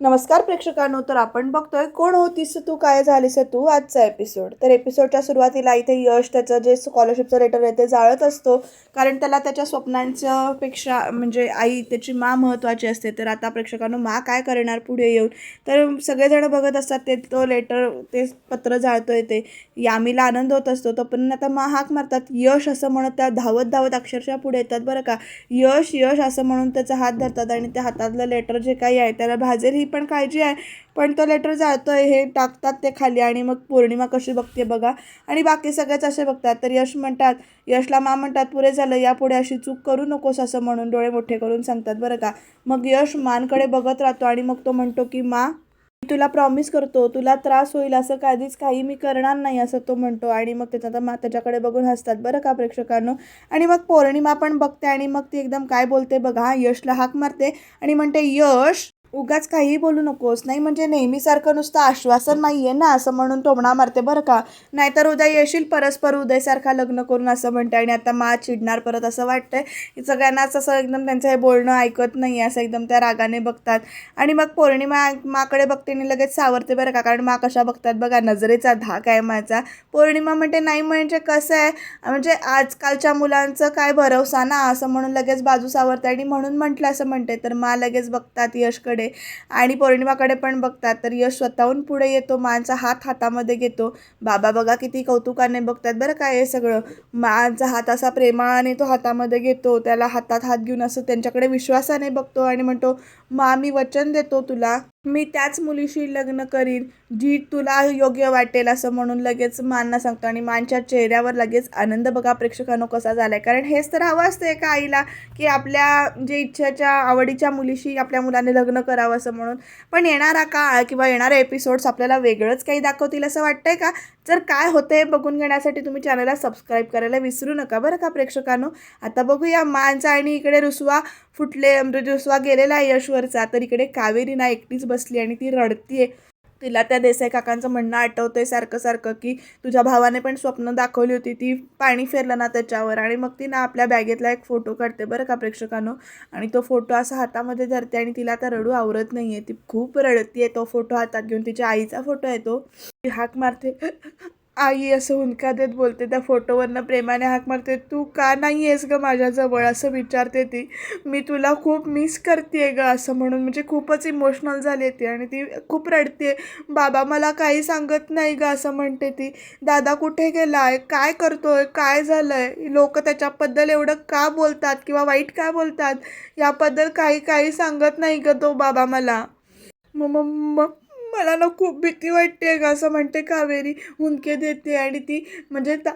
नमस्कार प्रेक्षकांनो तर आपण बघतोय कोण होतीस तू काय झालीस तू आजचा एपिसोड तर एपिसोडच्या सुरुवातीला इथे यश त्याचं जे स्कॉलरशिपचं लेटर आहे ते जाळत असतो. कारण त्याला त्याच्या स्वप्नांच्या पेक्षा म्हणजे आई त्याची मा महत्त्वाची असते. तर आता प्रेक्षकांनो मा काय करणार पुढे येऊन? तर सगळेजण बघत असतात ते तो लेटर ते पत्र जाळतोय ते. यामीला आनंद होत असतो तो पण आता मा हाक मारतात. यश असं म्हणत त्या धावत धावत अक्षरशः पुढे येतात बरं का. यश यश असं म्हणून त्याचा हात धरतात आणि त्या हातातलं लेटर जे काही आहे त्याला भाजेल ही पण काळजी आहे. पण तो लेटर जातो आहे हे टाकतात ते खाली आणि मग पौर्णिमा कशी बघते बघा. आणि बाकी सगळेच असे बघतात. तर यश म्हणतात यशला मा म्हणतात पुरे झालं यापुढे अशी चूक करू नकोस असं म्हणून डोळे मोठे करून सांगतात बरं का. मग यश मानकडे बघत राहतो आणि मग तो म्हणतो की मा मी तुला प्रॉमिस करतो तुला त्रास होईल असं कधीच काही मी करणार नाही असं तो म्हणतो. आणि मग त्याच्यात मा त्याच्याकडे बघून हसतात बरं का प्रेक्षकांनो. आणि मग पौर्णिमा पण बघते आणि मग ती एकदम काय बोलते बघा यशला हाक मारते. आणि म्हणते यश उगाच काहीही बोलू नकोस. नाही म्हणजे नेहमीसारखं नुसतं आश्वासन नाही आहे ना असं म्हणून टोमणा मारते बरं का? नाहीतर उद्या येशील परस्पर उदयसारखा लग्न करून असं म्हणते आणि आता मा चिडणार परत असं वाटतंय. की सगळ्यांनाच असं एकदम त्यांचं हे बोलणं ऐकत नाही असं एकदम त्या रागाने बघतात. आणि मग पौर्णिमा माकडे बघते आणि लगेच सावरते बरं का? कारण मा कशा बघतात बघा नजरेचा धाक आहे माझा. पौर्णिमा म्हणते नाही म्हणजे कसं आहे? म्हणजे आजकालच्या मुलांचं काय भरवसा ना? असं म्हणून लगेच बाजू सावरते आणि म्हणून म्हटलं असं म्हणते. तर मा लगेच बघतात यशकडे आणि पौर्णिमाकडे पण बघतात. तर यश स्वतःहून पुढे येतो. मांचा हात हातामध्ये घेतो. बाबा बघा किती कौतुकाने बघतात बरं काय हे सगळं. मांचा हात असा प्रेमाने तो हातामध्ये घेतो. त्याला हातात हात घेऊन असं त्यांच्याकडे विश्वासाने बघतो आणि म्हणतो मा मी वचन देतो तुला. मी त्याच मुलीशी लग्न करीन जी तुला योग्य वाटेल असं म्हणून लगेच मानना सांगतो आणि मानच्या चेहऱ्यावर लगेच आनंद बघा प्रेक्षकांनो कसा झाला आहे कारण हेच तर हवं असतं एका आईला की आपल्या जे इच्छेच्या आवडीच्या मुलीशी आपल्या मुलाने लग्न करावं असं म्हणून. पण येणारा काळ किंवा येणारे एपिसोड्स आपल्याला वेगळंच काही दाखवतील असं वाटतंय का? जर काय होतं हे बघून घेण्यासाठी तुम्ही चॅनलला सबस्क्राईब करायला विसरू नका बरं का प्रेक्षकांनो? आता बघूया मानचा आणि इकडे रुसवा. फुटले म्हणजे गेलेला आहे यशवरचा तर इकडे कावेरी ना एकटीच बसली आणि ती रडतीये. तिला त्या देसाई काकांचं म्हणणं आठवतंय सारखं सारखं की तुझ्या भावाने पण स्वप्न दाखवली होती ती पाणी फेरलं ना त्याच्यावर आणि मग ती ना आपल्या बॅगेतला एक फोटो काढते बरं का प्रेक्षकांनो? आणि तो फोटो असा हातामध्ये धरते आणि तिला आता रडू आवरत नाही आहे ती खूप रडतीये तो फोटो हातात घेऊन तिच्या आईचा फोटो आहे तो. ती हाक मारते. आई असं हुंदका देत बोलते त्या फोटोवरनं प्रेमाने हाक मारते तू का नाही आहेस ग माझ्याजवळ? असं विचारते ती. मी तुला खूप मिस करते ग असं म्हणून म्हणजे खूपच इमोशनल झाली ती आणि ती खूप रडते बाबा मला काही सांगत नाही ग असं म्हणते ती. दादा कुठे गेला आहे काय करतो आहे काय झालं आहे लोक त्याच्याबद्दल एवढं का बोलतात किंवा वाईट का बोलतात? याबद्दल काही काही सांगत नाही ग तो बाबा मला. मग मग मला ना खूप भीती वाटते ग असं म्हणते कावेरी. हुंदके देते आणि ती म्हणजे दा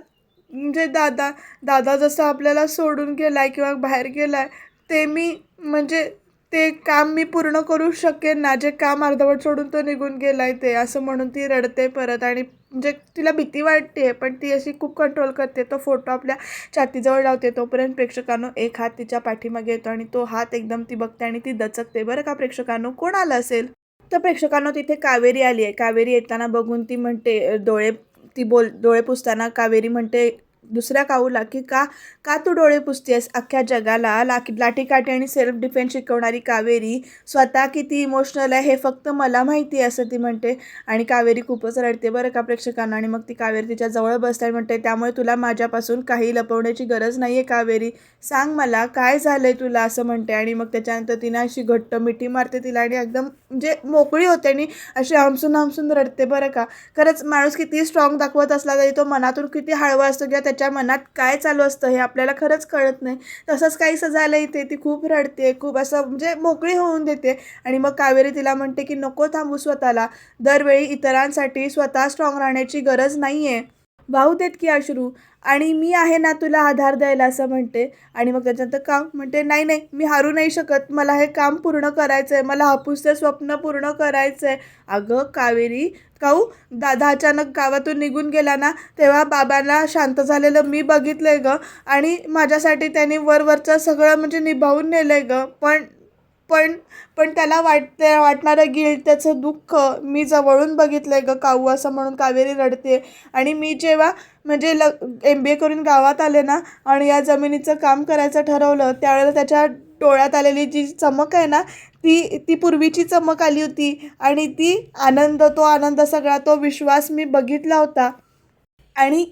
म्हणजे दादा दादा जसं आपल्याला सोडून गेलाय किंवा बाहेर गेलाय ते मी म्हणजे ते काम मी पूर्ण करू शकेन ना. जे काम अर्धवट सोडून तो निघून गेला आहे ते असं म्हणून ती रडते परत. आणि म्हणजे तिला भीती वाटते पण ती अशी खूप कंट्रोल करते. तो फोटो आपल्या छातीजवळ लावते. तोपर्यंत प्रेक्षकांनो एक हात तिच्या पाठीमागे येतो आणि तो हात एकदम ती बघते आणि ती दचकते. बरं का प्रेक्षकांनो? कोण आलं असेल? तर प्रेक्षकांना तिथे कावेरी आली आहे कावेरी येताना बघून ती म्हणते डोळे ती बोल डोळे पुसताना कावेरी म्हणते दुसऱ्या काऊला की का का तू डोळे पुसतेस अख्ख्या जगाला? लाठी लाठीकाठी आणि सेल्फ डिफेन्स शिकवणारी कावेरी स्वतः किती इमोशनल आहे हे फक्त मला माहिती आहे असं ती म्हणते. आणि कावेरी खूपच रडते बरं का प्रेक्षकांना. आणि मग ती कावेरी तिच्या जवळ बसते आणि म्हणते त्यामुळे तुला माझ्यापासून काही लपवण्याची गरज नाही आहे कावेरी. सांग मला काय झालं आहे तुला? असं म्हणते. आणि मग त्याच्यानंतर तिनं अशी घट्ट मिठी मारते तिला आणि एकदम म्हणजे मोकळी होते आणि अशी हमसून आमसून रडते बरं का. खरंच माणूस किती स्ट्रॉंग दाखवत असला तरी तो मनातून किती हळवा असतो किंवा त्याच्या मनात काय चालू असतं हे आपल्याला खरंच कळत नाही. तसंच काहीसं झालं इथे ती खूप रडते खूप असं म्हणजे मोकळी होऊन देते. आणि मग कावेरी तिला म्हणते की नको थांबू स्वतःला. दरवेळी इतरांसाठी स्वतः स्ट्रॉंग राहण्याची गरज नाही आहे वाहू देत की अश्रू? आणि मी आहे ना तुला आधार द्यायला असं म्हणते. आणि मग त्याच्यानंतर का म्हणते नाही नाही मी हारू नाही शकत. मला हे काम पूर्ण करायचं आहे मला हापूसचं स्वप्न पूर्ण करायचं आहे अगं कावेरी काऊ दादा अचानक गावातून निघून गेला ना तेव्हा बाबांना शांत झालेलं मी बघितलं आहे गं. आणि माझ्यासाठी त्यांनी वरवरचं सगळं म्हणजे निभावून नेलं आहे गं. पण पण पण त्याला वाटते वाटणारं गिल्ट त्याचं दुःख मी जवळून बघितलं आहे ग काऊ असं म्हणून कावेरी रडते. आणि मी जेव्हा म्हणजे ल एम बी ए करून गावात आले ना आणि या जमिनीचं काम करायचं ठरवलं त्यावेळेला त्याच्या डोळ्यात आलेली जी चमक आहे ना ती ती पूर्वीची चमक आली होती. आणि ती आनंद तो आनंद सगळा तो विश्वास मी बघितला होता. आणि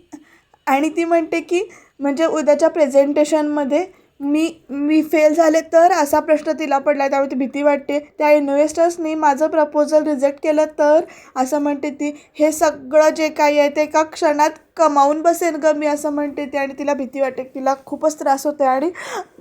आणि ती म्हणते की म्हणजे उद्याच्या प्रेझेंटेशनमध्ये मी मी फेल झाले तर असा प्रश्न तिला पडला आहे त्यामुळे ती भीती वाटते. त्या इन्व्हेस्टर्सनी माझं प्रपोजल रिजेक्ट केलं तर असं म्हणते ती हे सगळं जे काही आहे ते एका क्षणात कमावून बसेन ग मी असं म्हणते ती आणि तिला भीती वाटते तिला खूपच त्रास होते आणि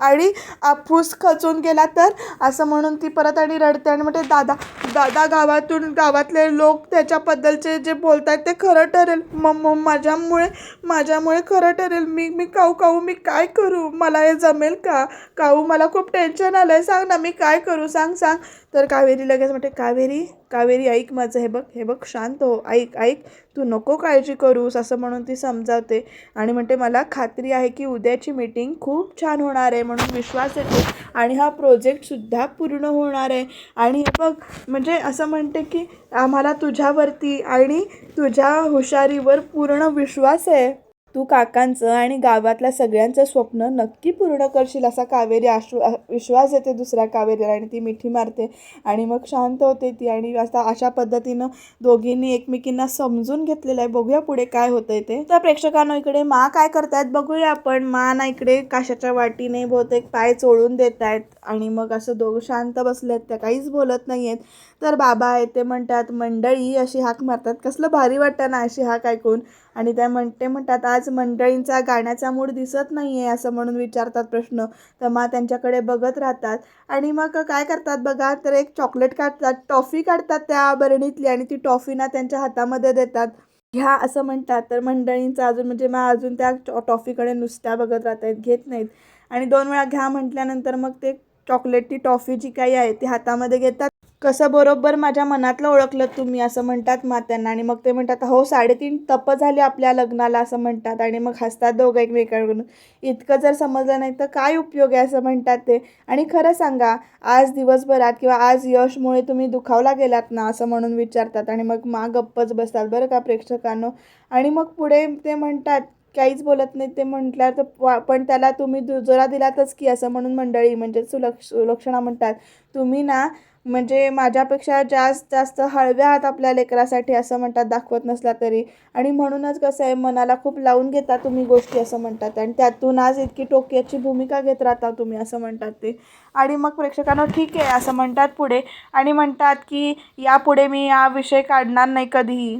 आणि आपूस खचून गेला तर असं म्हणून ती परत आणि रडते आणि म्हणते दादा दादा गावातून गावातले लोक त्याच्याबद्दलचे जे बोलत आहेत ते खरं ठरेल. म मग माझ्यामुळे माझ्यामुळे खरं ठरेल. मी मी काऊ काऊ मी काय करू? मला हे जमेल का? काऊ मला खूप टेन्शन आलं आहे सांग ना मी काय करू? सांग सांग. तर कावेरी लगेच म्हणते कावेरी कावेरी ऐक माझं हे बघ हे बघ शांत हो ऐक ऐक तू नको काळजी करूस असं म्हणून ती समजावते. आणि म्हणते मला खात्री आहे की उद्याची मीटिंग खूप छान होणार आहे म्हणून विश्वास येतो आणि हा प्रोजेक्टसुद्धा पूर्ण होणार आहे. आणि हे बघ म्हणजे असं म्हणते की आम्हाला तुझ्यावरती आणि तुझ्या हुशारीवर पूर्ण विश्वास आहे. तू काकांचं आणि गावातल्या सगळ्यांचं स्वप्न नक्की पूर्ण करशील असा कावेरी आश्व विश्वास येते दुसऱ्या कावेरीला आणि ती मिठी मारते आणि मग शांत होते ती आणि आता अशा पद्धतीनं दोघींनी एकमेकींना समजून घेतलेलं आहे. बघूया पुढे काय होतंय ते. तर प्रेक्षकांना इकडे मा काय करतायत बघूया आपण. मा ना इकडे काशाच्या वाटीने बहुतेक पाय चोळून देत आहेत आणि मग असं दोघं शांत बसले आहेत त्या काहीच बोलत नाही आहेत तर बाबा येते ते म्हणतात मंडळी अशी हाक मारतात. कसलं भारी वाटतं ना अशी हाक ऐकून. आणि त्या म्हणते म्हणतात आज मंडळींचा गाण्याचा मूड दिसत नाही आहे असं म्हणून विचारतात प्रश्न. तर मग त्यांच्याकडे बघत राहतात. आणि मग काय करतात बघा तर एक चॉकलेट काढतात टॉफी काढतात त्या बरणीतली आणि ती टॉफी ना त्यांच्या हातामध्ये देतात. घ्या असं म्हणतात. तर मंडळींचा अजून म्हणजे मग अजून त्या टॉ- टॉफीकडे नुसत्या बघत राहत आहेत घेत नाहीत. आणि दोन वेळा घ्या म्हटल्यानंतर मग ते चॉकलेट ती टॉफी जी काही आहे ती हातामध्ये घेतात. कसं बरोबर माझ्या मनातलं ओळखलं तुम्ही असं म्हणतात मात्यांना. आणि मग ते म्हणतात हो साडेतीन तप झाले आपल्या लग्नाला असं म्हणतात. आणि मग हसतात दोघं एकमेकांकडून इतकं जर समजलं नाही तर काय उपयोग आहे असं म्हणतात ते. आणि खरं सांगा आज दिवसभरात किंवा आज यशमुळे तुम्ही दुखावला गेलात ना असं म्हणून विचारतात. आणि मग मा गप्पच बसतात बरं का प्रेक्षकांनो? आणि मग पुढे ते म्हणतात काहीच बोलत नाही ते म्हटल्यावर तर पण त्याला तुम्ही दुजोरा दिलातच की असं म्हणून मंडळी म्हणजे सुलक्ष सुलक्षणा म्हणतात. तुम्ही ना म्हणजे माझ्यापेक्षा जास्त जास्त हळव्या आहात आपल्या लेकरासाठी असं म्हणतात दाखवत नसला तरी. आणि म्हणूनच कसं आहे मनाला खूप लावून घेता तुम्ही गोष्टी असं म्हणतात. आणि त्यातून आज इतकी टोक्याची भूमिका घेत राहता तुम्ही असं म्हणतात ते. आणि मग प्रेक्षकांना ठीक आहे असं म्हणतात पुढे. आणि म्हणतात की यापुढे मी हा विषय काढणार नाही कधीही.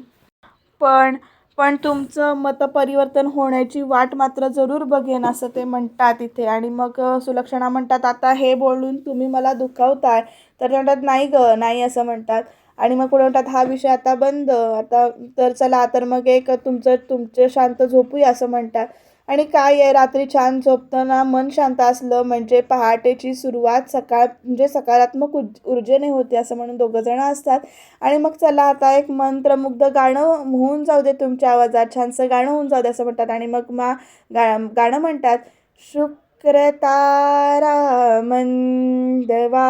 पण पण तुमचं मतपरिवर्तन होण्याची वाट मात्र जरूर बघेन असं ते म्हणतात इथे. आणि मग सुलक्षणा म्हणतात आता हे बोलून तुम्ही मला दुखावताय. तर ते म्हणतात नाही ग नाही असं म्हणतात. आणि मग पुढे म्हणतात हा विषय आता बंद आता तर चला तर मग एक तुमचं तुमचे शांत झोपूया असं म्हणतात. आणि काय आहे रात्री छान झोपताना मन शांत असलं म्हणजे पहाटेची सुरुवात सकाळ म्हणजे सकारात्मक उर्ज ऊर्जेने होते असं म्हणून दोघंजणं असतात. आणि मग चला आता एक मंत्रमुग्ध गाणं होऊन जाऊ दे तुमच्या आवाजात छानसं गाणं होऊन जाऊ दे असं म्हणतात. आणि मग मा गा गाणं म्हणतात शुभ तारा मंदवारा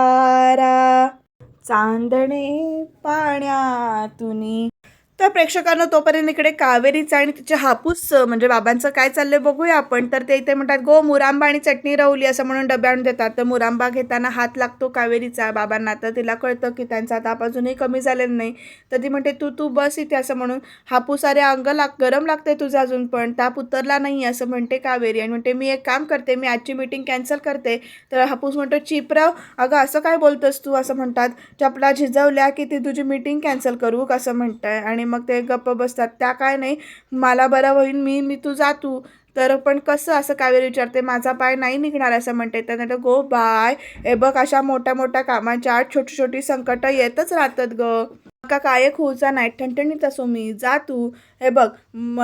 चांदणे पाण्यातुनी तर प्रेक्षकांना तोपर्यंत इकडे कावेरीचं आणि तिचे हापूस म्हणजे बाबांचं काय चाललंय बघूया आपण. तर ते इथे म्हणतात गो मुरांबा आणि चटणी रवली असं म्हणून डबे आणून देतात. तर मुरांबा घेताना हात लागतो कावेरीचा बाबांना. तर तिला कळतं की त्यांचा ताप अजूनही कमी झालेला नाही. तर ती म्हणते तू तू बस इथे असं म्हणून हापूस अरे अंग लाग गरम लागते तुझं अजून पण. ताप उतरला नाही असं म्हणते कावेरी. आणि म्हणते मी एक काम करते मी आजची मीटिंग कॅन्सल करते. तर हापूस म्हणतो चिपराव अगं असं काय बोलतोस तू? असं म्हणतात. चपला झिजवल्या की ती तुझी मीटिंग कॅन्सल करू असं म्हणताय. आणि मग ते गप्प बसतात. त्या काय नाही मला बरं होईन मी मी तू जा तू. तर पण कसं असं कावेरी विचारते माझा पाय नाही निघणार असं म्हणते. तर म्हणते, गो बाय हे बघ अशा मोठ्या मोठ्या कामाच्या आत छोटी छोटी संकटं येतच राहतात ग. का काय खोचा नाही ठणठणीत असो मी जा तू. हे बघ म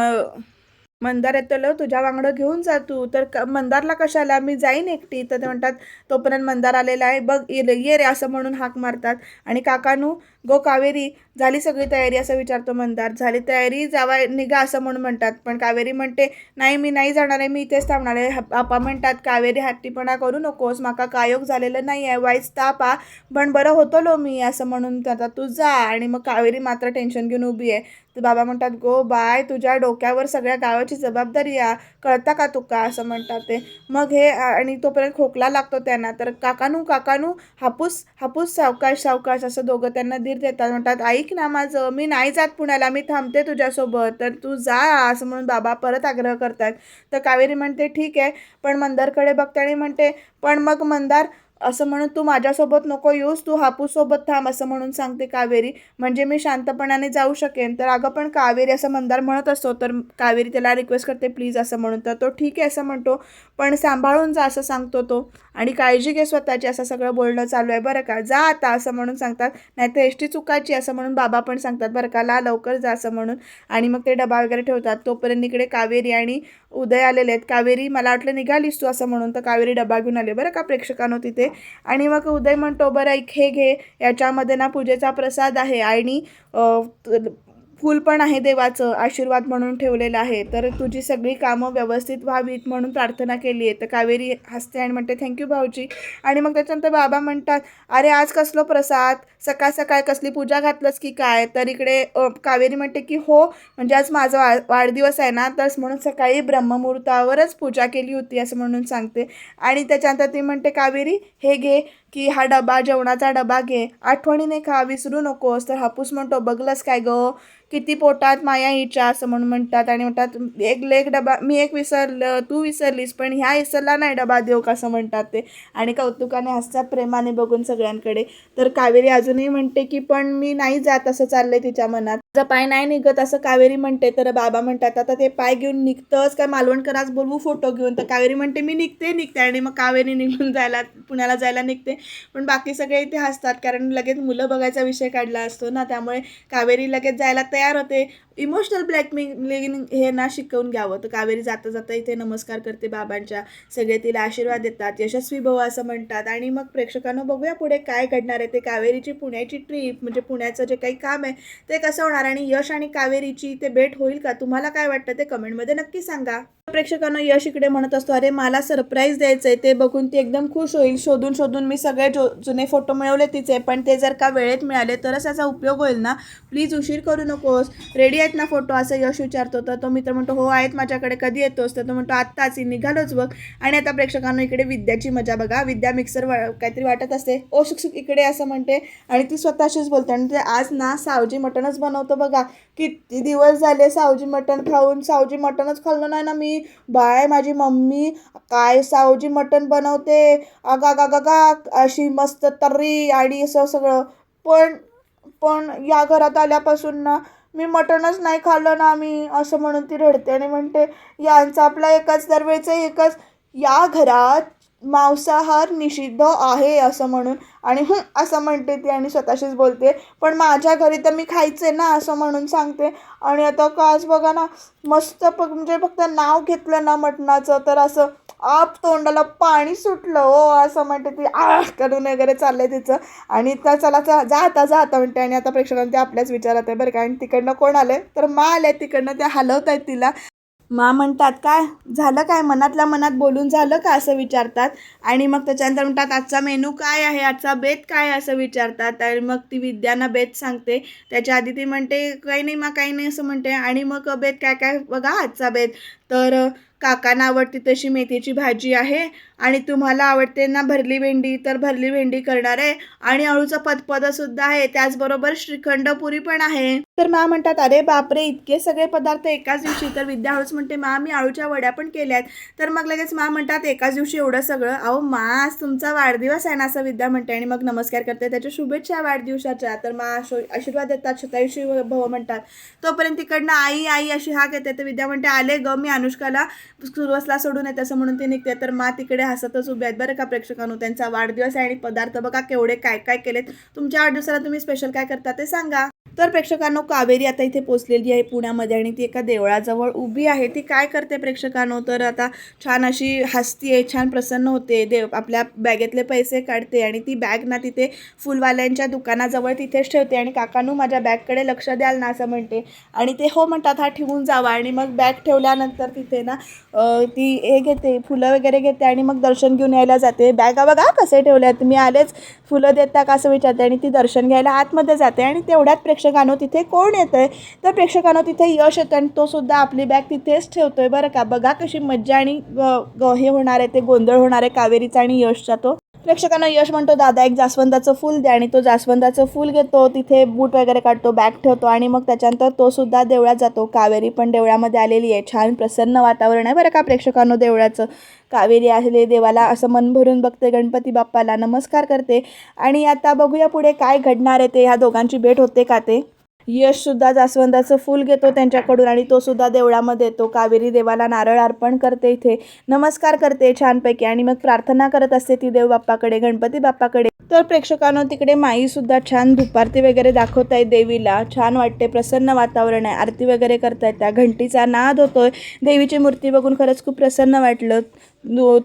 मंदार येतलं तुझ्या वांगडं घेऊन जा तू. तर क मंदारला कशाला मी जाईन एकटी. तर ते म्हणतात तोपर्यंत मंदार आलेला आहे बघ ये रे ये रे असं म्हणून हाक मारतात. आणि काकानू गो कावेरी झाली सगळी तयारी असं विचारतो मंदार. झाली तयारी जावा निघा असं म्हणून म्हणतात. पण कावेरी म्हणते नाही मी नाही जाणार आहे मी इथेच थांबणार आहे. आपा म्हणतात कावेरी हट्टीपणा करू नकोस माका कायोग झालेलं नाही आहे. वाईच ताप आ पण बरं होतो लो मी असं म्हणून आता तू जा आणि मग कावेरी मात्र टेन्शन घेऊन उभी आहे. तर बाबा म्हणतात गो बाय तुझ्या डोक्यावर सगळ्या गावाची जबाबदारी आ. कळता का तुका? असं म्हणतात ते. मग हे आणि तोपर्यंत खोकला लागतो त्यांना. तर काकानू काकानू हापूस हापूस सावकाश सावकाश असं दोघं त्यांना धीर देतात म्हणतात ऐक ना माझं मी नाही जात पुण्याला मी थांबते तुझ्यासोबत तर तू जा असं म्हणून बाबा परत आग्रह करतात. तर कावेरी म्हणते ठीक आहे. पण मंदारकडे बघते आणि म्हणते पण मग मंदार असं म्हणून तू माझ्यासोबत नको येऊस तू हापूससोबत थांब असं म्हणून सांगते कावेरी. म्हणजे मी शांतपणाने जाऊ शकेन. तर अगं पण कावेरी असं मंदार म्हणत असतो तर कावेरी त्याला रिक्वेस्ट करते प्लीज असं म्हणून. तर तो ठीक आहे असं म्हणतो. पण सांभाळून जा असं सांगतो तो. आणि काळजी घे स्वतःची असं सगळं बोलणं चालू आहे. बरं का? जा आता असं म्हणून सांगतात. नाही तर एसटी चुकायची असं म्हणून बाबा पण सांगतात. बरं का? ला लवकर जा असं म्हणून. आणि मग ते डबा वगैरे ठेवतात. तोपर्यंत इकडे कावेरी आणि उदय आलेले आहेत. कावेरी मला वाटलं निघालीस तू असं म्हणून. तर कावेरी डबा घेऊन आले. बरं का प्रेक्षकांनो तिथे? आणि मग उदय म्हणतो बरं ऐक हे घे याच्यामध्ये ना पूजेचा प्रसाद आहे. आणि फूल पण आहे देवाचं आशीर्वाद म्हणून ठेवलेलं आहे. तर तुझी सगळी कामं व्यवस्थित व्हावीत म्हणून प्रार्थना केली आहे. तर कावेरी हसते आणि म्हणते थँक्यू भाऊजी. आणि मग त्याच्यानंतर बाबा म्हणतात अरे आज कसलो प्रसाद? सकाळ सकाळ कसली पूजा घातलंस की काय? तर इकडे कावेरी म्हणते की हो म्हणजे आज माझा वा वाढदिवस आहे ना तर म्हणून सकाळी ब्रह्ममुहूर्तावरच पूजा केली होती असं म्हणून सांगते. आणि त्याच्यानंतर ती म्हणते कावेरी हे घे की हा डबा जेवणाचा डबा घे. आठवणीने खा विसरू नकोस तर हापूस म्हणतो बघलंस काय गं? किती पोटात माया हिच्या असं म्हणून म्हणतात आणि म्हणतात एक लेख डबा मी एक विसरलं तू विसरलीस पण ह्या विसरला नाही डबा देऊ का? असं म्हणतात ते. आणि कौतुकाने हसतात प्रेमाने बघून सगळ्यांकडे. तर कावेरी अजूनही म्हणते की पण मी नाही जात असं चाललंय तिच्या मनात. माझा पाय नाही निघत असं कावेरी म्हणते. तर बाबा म्हणतात आता ते पाय घेऊन निघतंच काय मालवणकर आज बोलवू फोटो घेऊन. तर कावेरी म्हणते मी निघते निघते. आणि मग कावेरी निघून जायला पुण्याला जायला निघते. पण बाकी सगळे इथे हसतात कारण लगेच मुलं बघायचा विषय काढला असतो ना. त्यामुळे कावेरी लगेच जायला तयार होते. इमोशनल ब्लॅकमेलिंग हे ना शिकवून घ्यावं. तर कावेरी जाता जाता इथे नमस्कार करते बाबांच्या. सगळे तिला आशीर्वाद देतात. यशस्वी भव असं म्हणतात. आणि मग प्रेक्षकांना बघूया पुढे काय घडणार आहे. ते कावेरीची पुण्याची ट्रीप म्हणजे पुण्याचं जे काही काम आहे ते कसं होणार? आणि यश आणि कावेरीची ते भेट होईल का? तुम्हाला काय वाटतं ते कमेंटमध्ये नक्की सांगा. प्रेक्षकांना यश इकडे म्हणत असतो अरे मला सरप्राईज द्यायचं आहे ते बघून ती एकदम खुश होईल. शोधून शोधून मी सगळे जो जुने फोटो मिळवले तिचे पण ते जर का वेळेत मिळाले तरच त्याचा उपयोग होईल ना? प्लीज उशीर करू नकोस. रेडी आहेत ना फोटो असं यश विचारतो. तर तो मित्र म्हणतो हो आहेत माझ्याकडे. कधी येतोस? तर तो म्हणतो आत्ताच. निघालोच बघ. आणि आता प्रेक्षकांना इकडे विद्याची मजा बघा. विद्या मिक्सर वा काहीतरी वाटत असते. ओ शिक्षक इकडे असं म्हणते. आणि ती स्वतःशीच बोलते. आणि ते आज ना सावजी मटणच बनवतो बघा. किती दिवस झाले सावजी मटण खाऊन? सावजी मटणच खाल्लं नाही ना मी. बाय माझी मम्मी. काय सावजी मटण बनवते? अगा गा गा गा अशी मस्त तर्री आणि असं सगळं. पण पण या घरात आल्यापासून ना मी मटणच नाही खाल्लं ना मी असं म्हणून ती रडते आणि म्हणते यांचा आपला एकच दरवेळचं एकच या घरात मांसाहार निषिद्ध आहे असं म्हणून. आणि हं असं म्हणते ती आणि स्वतःशीच बोलते. पण माझ्या घरी तर मी खायचे ना असं म्हणून सांगते. आणि आता काच बघा ना मस्त प म्हणजे फक्त नाव घेतलं ना मटणाचं तर असं आप तोंडाला पाणी सुटलं हो असं म्हणते ती. आ करून वगैरे चाललंय तिचं. आणि त्या चला चा- जा आता म्हणते. आणि आता प्रेक्षकांना ते आपल्याच विचारात आहे बरं का. आणि तिकडनं कोण आले तर मा आले तिकडनं. त्या हलवत आहेत तिला. मा म्हणतात काय? झालं काय? मनातल्या मनात बोलून झालं का? असं विचारतात. आणि मग त्याच्यानंतर म्हणतात आजचा मेनू काय आहे? आजचा बेत काय असं विचारतात. आणि मग ती विद्यांना बेत सांगते. त्याच्या आधी ती म्हणते काही नाही मा काही नाही असं म्हणते. आणि मग बेत काय काय? बघा आजचा बेत. तर काकांना आवडते तशी मेथीची भाजी आहे. आणि तुम्हाला आवडते ना भरली भेंडी तर भरली भेंडी करणार आहे. आणि अळूचं पदपद सुद्धा आहे त्याचबरोबर श्रीखंड पुरी पण आहे. तर मा म्हणतात अरे बापरे इतके सगळे पदार्थ एकाच दिवशी. तर विद्या हळूच म्हणते मा मी आळूच्या वड्या पण केल्या आहेत तर मग लगेच मा म्हणतात एकाच दिवशी एवढं सगळं. अहो मा आज तुमचा वाढदिवस आहे ना असं विद्या म्हणते. आणि मग नमस्कार करते त्याच्या शुभेच्छा वाढदिवसाच्या. तर मा आशो- आशीर्वाद देतात शतायुषी भव म्हणतात. तोपर्यंत तिकडनं आई आई अशी हाक येते. तर विद्या म्हणते आले ग मी अनुष्काला सुरवसला सोडून येते असं म्हणून ती निघते. तर मा तिकडे हसतच उभ्या आहेत बरं का प्रेक्षकांनो? त्यांचा वाढदिवस आहे आणि पदार्थ बघा केवढे काय काय केलेत. तुमच्या वाढदिवसाला तुम्ही स्पेशल काय करता ते सांगा. तर प्रेक्षकांनो कावेरी आता इथे पोचलेली आहे पुण्यामध्ये आणि ती एका देवळाजवळ उभी आहे. ती काय करते प्रेक्षकांनो? तर आता छान अशी हसती आहे छान प्रसन्न होते. देव आपल्या बॅगेतले पैसे काढते आणि ती बॅग ना तिथे फुलवाल्यांच्या दुकानाजवळ तिथेच ठेवते आणि काकानू माझ्या बॅगकडे लक्ष द्याल ना असं म्हणते. आणि ते हो म्हणतात हा ठेवून जावा. आणि मग बॅग ठेवल्यानंतर तिथे ना ती हे घेते फुलं वगैरे घेते आणि मग दर्शन घेऊन यायला जाते. बॅगा बघा कसे ठेवल्यात? मी आलेच फुलं देता का? असं विचारते आणि ती दर्शन घ्यायला आतमध्ये जाते आणि तेवढ्यात प्रेक्ष प्रेक्षकांनो तिथे कोण येतं आहे तर प्रेक्षकांनो तिथे यश येतं आणि तो सुद्धा आपली बॅग तिथेच ठेवतो आहे बरं का? बघा कशी मज्जा आणि ग ग हे होणार आहे ते गोंधळ होणार आहे कावेरीचा आणि यशचा तो. प्रेक्षकांना यश म्हणतो दादा एक जास्वंदाचं फूल द्या आणि तो जास्वंदाचं फूल घेतो. तिथे बूट वगैरे काढतो बॅग ठेवतो आणि मग त्याच्यानंतर तो सुद्धा देवळात जातो. कावेरी पण देवळामध्ये आलेली आहे. छान प्रसन्न वातावरण आहे बरं का प्रेक्षकांनो देवळाचं. कावेरी आलेली देवाला असं मन भरून बघते गणपती बाप्पाला. नमस्कार करते. आणि आता बघूया पुढे काय घडणार आहे ते. ह्या दोघांची भेट होते का ते? यशसुद्धा जास्वंदाचं फूल घेतो त्यांच्याकडून आणि तो सुद्धा देवळामध्ये येतो. कावेरी देवाला नारळ अर्पण करते इथे. नमस्कार करते छानपैकी आणि मग प्रार्थना करत असते ती देव बाप्पाकडे गणपती बाप्पाकडे. तर प्रेक्षकांनो तिकडे माईसुद्धा छान धुपारती वगैरे दाखवत आहे देवीला. छान वाटते प्रसन्न वातावरण आहे. आरती वगैरे करतायत त्या. घंटीचा नाद होतोय. देवीची मूर्ती बघून खरंच खूप प्रसन्न वाटलं.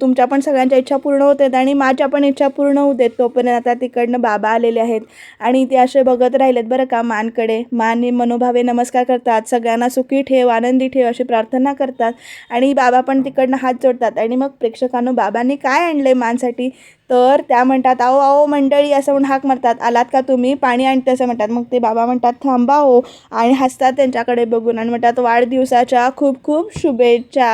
तुमच्या पण सगळ्यांच्या इच्छा पूर्ण होतात आणि माझ्या पण इच्छा पूर्ण होऊ देत तोपर्यंत आता तिकडनं बाबा आलेले आहेत. आणि ते असे बघत राहिलेत बरं का मानकडे. मान मनोभावे नमस्कार करतात. सगळ्यांना सुखी ठेव आनंदी ठेव अशी प्रार्थना करतात. आणि बाबा पण तिकडनं हात जोडतात. आणि मग प्रेक्षकांनो बाबांनी काय आणलं मानसाठी? तर त्या म्हणतात आओ आओ मंडळी असं म्हणून हाक मारतात. आलात का तुम्ही? पाणी आणते असं म्हणतात. मग ते बाबा म्हणतात थांबा हो आणि हसतात त्यांच्याकडे बघून आणि म्हणतात वाढदिवसाच्या खूप खूप शुभेच्छा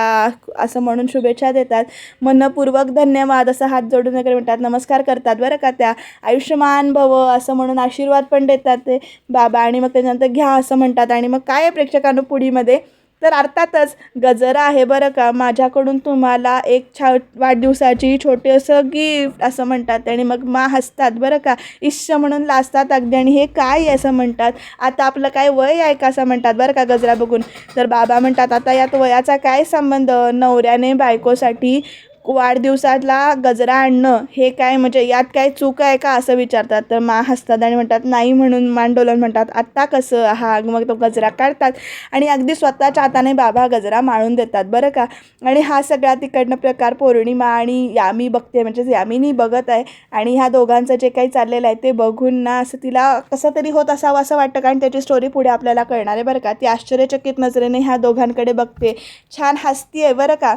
असं म्हणून शुभेच्छा देतात. मनपूर्वक धन्यवाद असं हात जोडून वगैरे म्हणतात नमस्कार करतात बरं का त्या? आयुष्यमान भव असं म्हणून आशीर्वाद पण देतात ते बाबा. आणि मग त्याच्यानंतर घ्या असं म्हणतात. आणि मग काय प्रेक्षकांना प्रेक्षकांनो पुढीमध्ये? तर अर्थातच गजरा आहे बरं का. माझ्याकडून तुम्हाला एक छा वाढदिवसाची छोटंसं गिफ्ट असं म्हणतात आणि मग मा हसतात बरं का. इश्य म्हणून लाजतात अगदी. आणि हे काय असं म्हणतात. आता आपलं काय वय आहे का असं म्हणतात बरं का गजरा बघून. तर बाबा म्हणतात आता यात वयाचा काय संबंध? नवऱ्याने बायकोसाठी वाढदिवसाला गजरा आणणं हे काय म्हणजे यात काय चूक आहे का असं विचारतात. तर मा हसतात आणि म्हणतात नाही म्हणून मान म्हणतात. आत्ता कसं हा मग तो गजरा काढतात आणि अगदी स्वतःच्या हाताने बाबा गजरा माळून देतात. बरं का? आणि हा सगळा तिकडनं प्रकार पौर्णिमा आणि यामी बघते म्हणजेच यामीनी बघत आहे आणि ह्या दोघांचं जे काही चाललेलं आहे ते बघून ना असं तिला कसं तरी होत असावं असं वाटतं कारण त्याची स्टोरी पुढे आपल्याला कळणार आहे. बरं का? ती आश्चर्यचकित नजरेने ह्या दोघांकडे बघते. छान हसती आहे बरं का?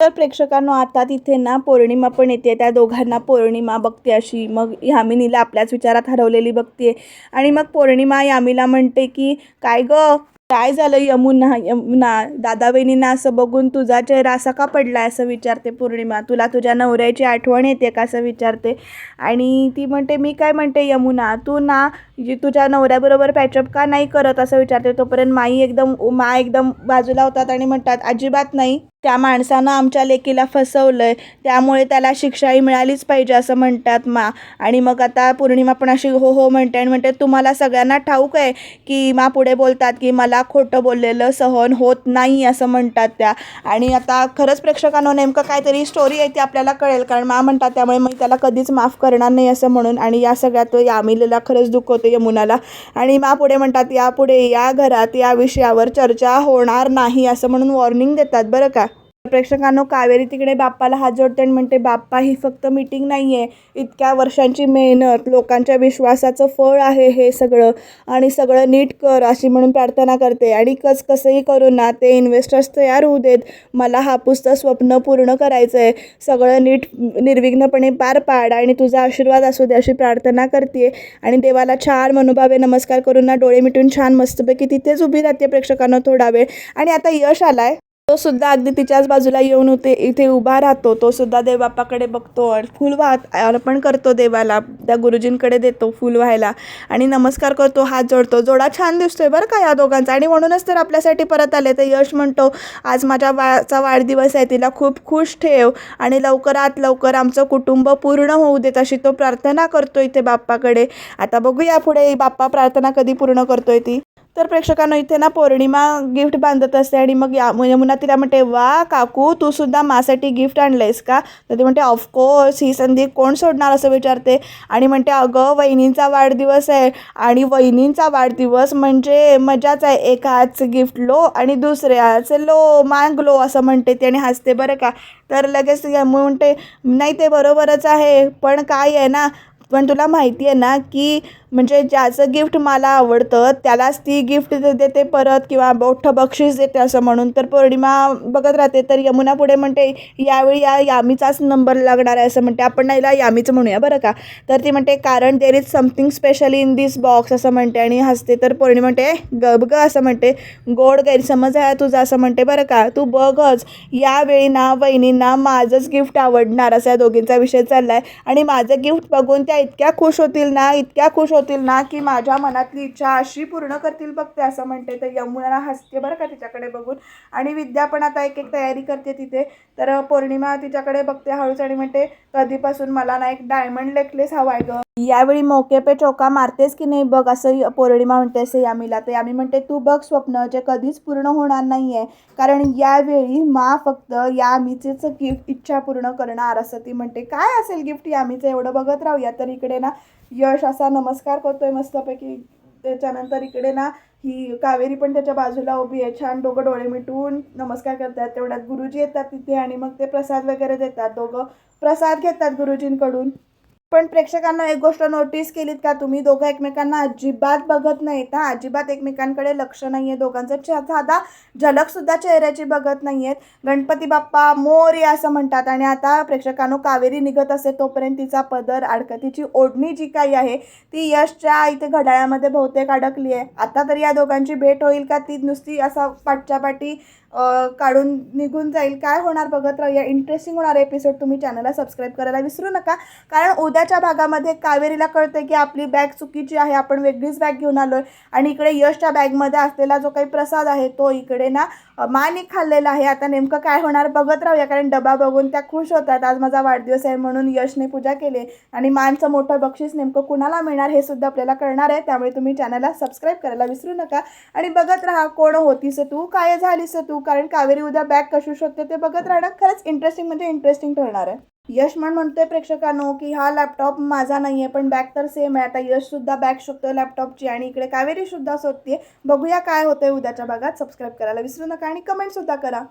तर प्रेक्षकांनो आता तिथे ना पौर्णिमा पण येते. त्या दोघांना पौर्णिमा बघते अशी. मग यामिनीला आपल्याच विचारात हरवलेली बघते. आणि मग पौर्णिमा यामीला म्हणते की काय ग? काय झालं यमुना? यमुना? दादा बहिणींना असं बघून तुझा चेहरा असा का पडला असं विचारते पौर्णिमा. तुला तुझ्या नवऱ्याची आठवण येते का? असं विचारते. आणि ती म्हणते मी काय म्हणते यमुना? तू ना जी तुझ्या नवऱ्याबरोबर पॅचअप का नाही करत? असं विचारते. तोपर्यंत माई एकदम मा एकदम बाजूला होतात आणि म्हणतात अजिबात नाही. त्या माणसानं आमच्या लेकीला फसवलं आहे त्यामुळे त्याला शिक्षाही मिळालीच पाहिजे असं म्हणतात मा. आणि मग आता पौर्णिमा पण अशी हो हो म्हणते आणि म्हणते तुम्हाला सगळ्यांना ठाऊक आहे की मा पुढे बोलतात की मला खोटं बोललेलं सहन होत नाही असं म्हणतात त्या. आणि आता खरंच प्रेक्षकांनो नेमकं काहीतरी स्टोरी आहे ती आपल्याला कळेल. कारण मा म्हणतात त्यामुळे मी त्याला कधीच माफ करणार नाही असं म्हणून. आणि या सगळ्यात यामिलेला खरंच दुःख यमुनाला. आणि मा पुढे म्हणतात यापुढे या घरात या विषयावर चर्चा होणार नाही असं म्हणून वॉर्निंग देतात. बरं का? प्रेक्षकांनो कावेरी तिकडे बाप्पाला हात जोडते आणि म्हणते बाप्पा ही फक्त मीटिंग नाही आहे इतक्या वर्षांची मेहनत लोकांच्या विश्वासाचं फळ आहे हे सगळं. आणि सगळं नीट कर अशी म्हणून प्रार्थना करते. आणि कस कसंही करून ना ते इन्व्हेस्टर्स तयार होऊ देत. मला हा पुस्तक स्वप्न पूर्ण करायचं आहे सगळं नीट निर्विघ्नपणे पार पाड आणि तुझा आशीर्वाद असू दे अशी प्रार्थना करते आणि देवाला छान मनोभावे नमस्कार करून ना डोळे मिटून छान मस्तपैकी तिथेच उभी राहते प्रेक्षकांना थोडा वेळ. आणि आता यश आलाय. तो सुद्धा अगदी तिच्याच बाजूला येऊन होते इथे उभा राहतो तो सुद्धा देवबापाकडे बघतो फुल वाहत अर्पण करतो देवाला त्या गुरुजींकडे देतो फुल व्हायला. आणि नमस्कार करतो हात जोडतो. जोडा छान दिसतोय बरं का या दोघांचा. आणि म्हणूनच तर आपल्यासाठी परत आले तर यश म्हणतो आज माझ्या बाळाचा वाढदिवस आहे तिला खूप खुश ठेव आणि लवकरात लवकर आमचं कुटुंब पूर्ण होऊ देत अशी तो प्रार्थना करतो इथे बाप्पाकडे. आता बघूया पुढे बाप्पा प्रार्थना कधी पूर्ण करतोय ती? तर प्रेक्षकांना इथे ना पौर्णिमा गिफ्ट बांधत असते आणि मग या म्हणजे यमुना तिला म्हणते वा काकू तू सुद्धा मासाठी गिफ्ट आणलंयस का? तर ती म्हणते ऑफकोर्स ही संधी कोण सोडणार? असं विचारते आणि म्हणते अगं वहिनींचा वाढदिवस आहे आणि वहिनींचा वाढदिवस म्हणजे मजाच आहे. एक हाच गिफ्ट लो आणि दुसऱ्याच लो. मांग लो असं म्हणते ती आणि हसते बरं का? तर लगेच यमू म्हणते नाही ते बरोबरच आहे पण काय आहे ना पण तुला माहिती आहे ना की म्हणजे ज्याचं गिफ्ट मला आवडतं त्यालाच ती गिफ्ट देते परत किंवा मोठं बक्षीस देते असं म्हणून. तर पौर्णिमा बघत राहते तर यमुना पुढे म्हणते यावेळी या यामीचाच नंबर लागणार आहे असं म्हणते. आपण नाहीला यामीचं म्हणूया बरं का? तर ती म्हणते कारण there is something special in this box असं म्हणते आणि हसते. तर पौर्णिमा म्हणते ग ग असं म्हणते. गोड गैरसमज आहे तुझा असं म्हणते बरं का? तू बघच यावेळी ना वहिनींना माझंच गिफ्ट आवडणार असं या दोघींचा विषय चालला आहे आणि माझं गिफ्ट बघून त्या इतक्या खुश होतील ना इतक्या खुश होतील ना की माझ्या मनातली इच्छा अशी पूर्ण करतील बघते असं म्हणते. तर यमुना हसते बरं का तिच्याकडे बघून. आणि विद्या पण आता एक एक तयारी करते तिथे. तर पौर्णिमा तिच्याकडे बघते हळूच आणि म्हणते कधीपासून मला ना एक डायमंड नेकलेस हवा आहे गं. यावेळी मोके पे चौका मारतेस की नाही बघ असं पौर्णिमा म्हणते असं यामीला. तर यामी म्हणते तू बघ स्वप्न जे कधीच पूर्ण होणार नाही आहे कारण यावेळी मा फक्त यामीचेच गिफ्ट इच्छा पूर्ण करणार. असं ती म्हणते. काय असेल गिफ्ट यामीचं? एवढं बघत राहूया. तर इकडे ना यश असा नमस्कार करतोय मस्तपैकी. त्याच्यानंतर इकडे ना ही कावेरी पण त्याच्या बाजूला उभी आहे. छान दोघं डोळे मिटून नमस्कार करतात. तेवढ्यात गुरुजी येतात तिथे आणि मग ते प्रसाद वगैरे देतात दोघं. प्रसाद घेतात गुरुजींकडून. पण प्रेक्षकांना एक गोष्ट नोटीस केलीत का तुम्ही? दोघं एकमेकांना अजिबात बघत नाहीत हा अजिबात एकमेकांकडे लक्ष नाही आहे दोघांचं. चे- साधा झलकसुद्धा चेहऱ्याची बघत नाही आहेत गणपती बाप्पा मोरी असं म्हणतात. आणि आता प्रेक्षकांनो कावेरी निघत असे तोपर्यंत तिचा पदर अडकतीची ओढणी जी काही आहे ती यशच्या इथे घड्याळामध्ये बहुतेक अडकली आहे आता तरी या दोघांची भेट होईल का? ती नुसती असा पाठच्या पाठी काढून निघून जाईल. काय होणार बघत राहूया. इंटरेस्टिंग होणार एपिसोड तुम्ही चॅनलला सबस्क्राईब करायला विसरू नका. कारण उद्याच्या भागामध्ये कावेरीला कळते की आपली बॅग चुकीची आहे. आपण वेगळीच बॅग घेऊन आलो आहे आणि इकडे यशच्या बॅगमध्ये असलेला जो काही प्रसाद आहे तो इकडे ना माने खाल्लेला आहे. आता नेमकं काय होणार बघत राहूया. कारण डबा बघून त्या खुश होतात. आज माझा वाढदिवस आहे म्हणून यशने पूजा केली आणि मानचं मोठं बक्षीस नेमकं कुणाला मिळणार हे सुद्धा आपल्याला कळणार आहे. त्यामुळे तुम्ही चॅनलला सबस्क्राईब करायला विसरू नका. आणि बघत राहा कोण होतीस तू? काय झालीस तू? कारण कावेरी उद्या बॅग कशू शकते ते बघत राहणं खरंच इंटरेस्टिंग म्हणजे इंटरेस्टिंग ठरणार आहे. यश म्हण म्हणतोय प्रेक्षकांनो की हा लॅपटॉप माझा नाही आहे पण बॅग तर सेम आहे. आता यश सुद्धा बॅग शोधतोय लॅपटॉपची आणि इकडे कावेरी सुद्धा शोधते बघूया काय होतंय उद्याच्या भागात. सबस्क्राईब करायला विसरू नका आणि कमेंट सुद्धा करा.